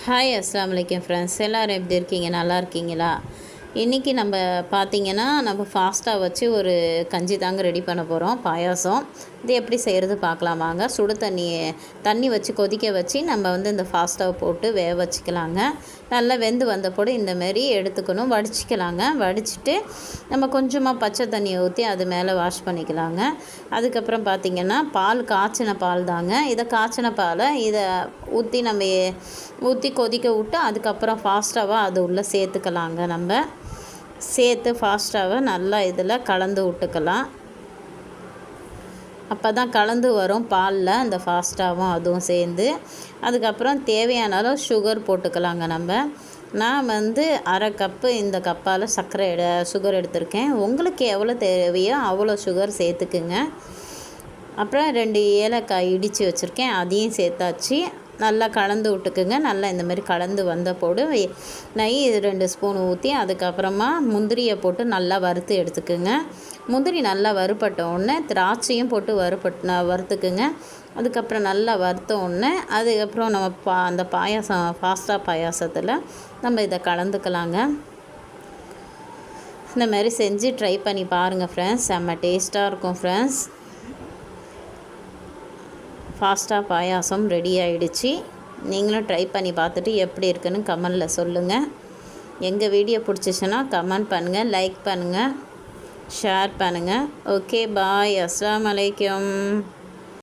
Hi அஸ்லாம் வலைக்கம் friends எல்லோரும் எப்படி இருக்கீங்க? நல்லா இருக்கீங்களா? இன்றைக்கி நம்ம பார்த்திங்கன்னா நம்ம ஃபாஸ்ட்டாக வச்சு ஒரு கஞ்சி தாங்க ரெடி பண்ண போகிறோம் பாயாசம். இது எப்படி செய்கிறது பார்க்கலாமாங்க சுடு தண்ணி தண்ணி வச்சு கொதிக்க வச்சு நம்ம வந்து இந்த ஃபாஸ்ட்டாக போட்டு வேக வச்சுக்கலாங்க. நல்லா வெந்து வந்தப்போடு இந்தமாரி எடுத்துக்கணும் வடிச்சிக்கலாங்க. வடிச்சிட்டு நம்ம கொஞ்சமாக பச்சை தண்ணியை ஊற்றி அது மேலே வாஷ் பண்ணிக்கலாங்க. அதுக்கப்புறம் பார்த்திங்கன்னா பால் காய்ச்சின பால் தாங்க. இதை காய்ச்சின பாலை இதை ஊற்றி நம்ம ஊற்றி கொதிக்க விட்டு அதுக்கப்புறம் ஃபாஸ்ட்டாக அது உள்ளே சேர்த்துக்கலாங்க நம்ம. சேர்த்து ஃபாஸ்ட்டாக நல்லா இதில் கலந்து விட்டுக்கலாம். அப்போ தான் கலந்து வரும் பாலில் அந்த ஃபாஸ்ட்டாகவும் அதுவும் சேர்ந்து. அதுக்கப்புறம் தேவையான அளவு சுகர் போட்டுக்கலாங்க நம்ம. நான் வந்து அரை கப்பு இந்த கப்பால் சர்க்கரை எட சுகர் எடுத்திருக்கேன். உங்களுக்கு எவ்வளோ தேவையோ அவ்வளோ சுகர் சேர்த்துக்குங்க. அப்புறம் ரெண்டு ஏலக்காய் இடித்து வச்சுருக்கேன். அதையும் சேர்த்தாச்சு. நல்லா கலந்து விட்டுக்குங்க. நல்லா இந்த மாதிரி கலந்து வந்த போடு. நெய் ரெண்டு ஸ்பூன் ஊற்றி அதுக்கப்புறமா முந்திரியை போட்டு நல்லா வறுத்து எடுத்துக்குங்க. முந்திரி நல்லா வறுப்பட்ட உடனே திராட்சையும் போட்டு வறுப்பட் வறுத்துக்குங்க. அதுக்கப்புறம் நல்லா வறுத்த உடனே அதுக்கப்புறம் நம்ம பா அந்த பாயாசம் ஃபாஸ்ட்டாக பாயாசத்தில் நம்ம இதை கலந்துக்கலாங்க. இந்த மாதிரி செஞ்சு ட்ரை பண்ணி பாருங்கள் ஃப்ரெண்ட்ஸ் செம்ம டேஸ்ட்டாக இருக்கும் ஃப்ரெண்ட்ஸ் ஃபாஸ்ட்டாக பாயாசம் ரெடி ஆகிடுச்சு நீங்களும் ட்ரை பண்ணி பார்த்துட்டு எப்படி இருக்குன்னு கமெண்டில் சொல்லுங்கள் எங்கள் வீடியோ பிடிச்சிச்சுன்னா கமெண்ட் பண்ணுங்கள் லைக் பண்ணுங்கள் ஷேர் பண்ணுங்கள் ஓகே பாய் அஸ்லாம் வலைக்கம்